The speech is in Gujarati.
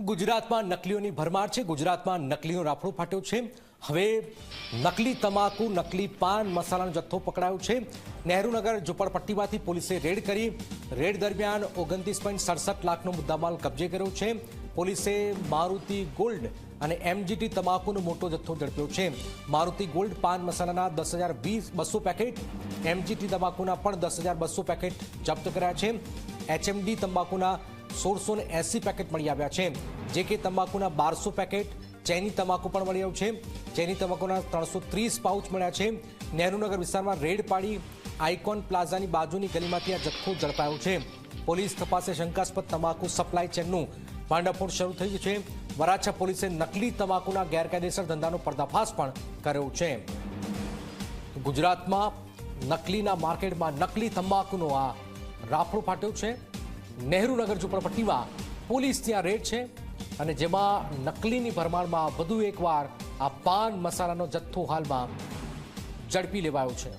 ગુજરાતમાં નકલીઓની ભરમાર છે. ગુજરાતમાં નકલીનો રાફડો ફાટ્યો છે. હવે નકલી તમાકુ, નકલી પાન મસાલાનો જથ્થો પકડાયો છે. નહેરુનગર ઝુંપડપટ્ટીમાંથી પોલીસે રેડ કરી. રેડ દરમિયાન ઓગણત્રીસ પોઈન્ટ સડસઠ લાખનો મુદ્દામાલ કબજે કર્યો છે. પોલીસે મારુતિ ગોલ્ડ અને એમજીટી તમાકુનો મોટો જથ્થો ઝડપ્યો છે. મારુતિ ગોલ્ડ પાન મસાલાના દસ હજાર વીસ બસો પેકેટ, એમજીટી તમાકુના પણ દસ હજાર બસો પેકેટ જપ્ત કર્યા છે. એચએમડી તંબાકુના સોળસો ને એસી પેકેટ મળી આવ્યા છે. જે કે તંબાકુના બારસો પેકેટ, ચેની તમાકુ પણ મળી આવ્યું છે. ચેની તમાકુના ત્રણસો ત્રીસ પાઉચ મળ્યા છે. નહેરુનગર વિસ્તારમાં રેડ પાડી આઇકોન પ્લાઝાની બાજુની ગલીમાંથી આ જથ્થો ઝડપાયો છે. પોલીસ તપાસે શંકાસ્પદ તમાકુ સપ્લાય ચેનનું ભાંડાફોડ શરૂ થયું છે. વરાછા પોલીસે નકલી તમાકુના ગેરકાયદેસર ધંધાનો પર્દાફાશ પણ કર્યો છે. ગુજરાતમાં નકલીના માર્કેટમાં નકલી તંબાકુનો આ રાફડો ફાટ્યો છે. નહેરુનગર ઝુંપડપટ્ટીમાં પોલીસ ત્યાં રેડ છે અને જેમાં નકલીની ભરમારમાં વધુ એકવાર આ પાન મસાલાનો જથ્થો હાલમાં ઝડપી લેવાયો છે.